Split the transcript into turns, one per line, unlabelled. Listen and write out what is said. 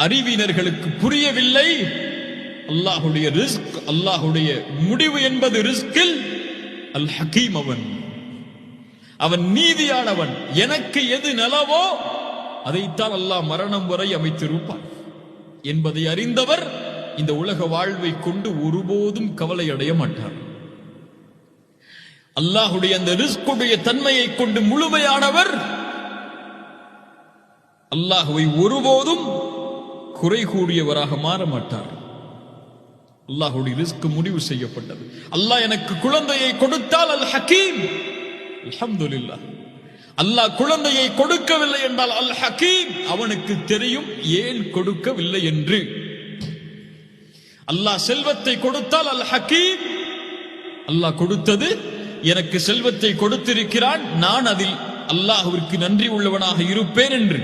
அறிவினர்களுக்கு புரியவில்லை. அல்லாஹுடைய ரிஸ்க் அல்லாஹுடைய முடிவு என்பது ரிஸ்கில் அல் ஹக்கீம் அவன். அவன் நீதியானவன். எனக்கு எது நலவோ அதைத்தான் அல்லாஹ் மரணம் வரை அமைத்திருப்பான். என்பதை அறிந்தவர் இந்த உலக வாழ்வை கொண்டு ஒருபோதும் கவலை அடைய மாட்டார். அல்லாஹுடைய அந்த ரிஸ்குடைய தன்மையை கொண்டு முழுமையானவர் அல்லாஹுவை ஒருபோதும் குறை கூடியவராக மாற மாட்டார் அல்லாஹுடைய ரிஸ்க் முடிவு செய்யப்பட்டது. அல்லாஹ் எனக்கு குழந்தையை கொடுத்தால் அல் ஹக்கீம். அல்ஹம்துலில்லாஹ் அல்லாஹ் குழந்தையை கொடுக்கவில்லை என்றால் அல் ஹக்கீம். அவனுக்கு தெரியும் ஏன் கொடுக்கவில்லை என்று. அல்லாஹ் செல்வத்தை கொடுத்தால் அல் ஹக்கீம். அல்லாஹ் கொடுத்தது எனக்கு செல்வத்தை கொடுத்திருக்கிறான். நான் அதில் அல்லாஹுவிற்கு நன்றி உள்ளவனாக இருப்பேன் என்று.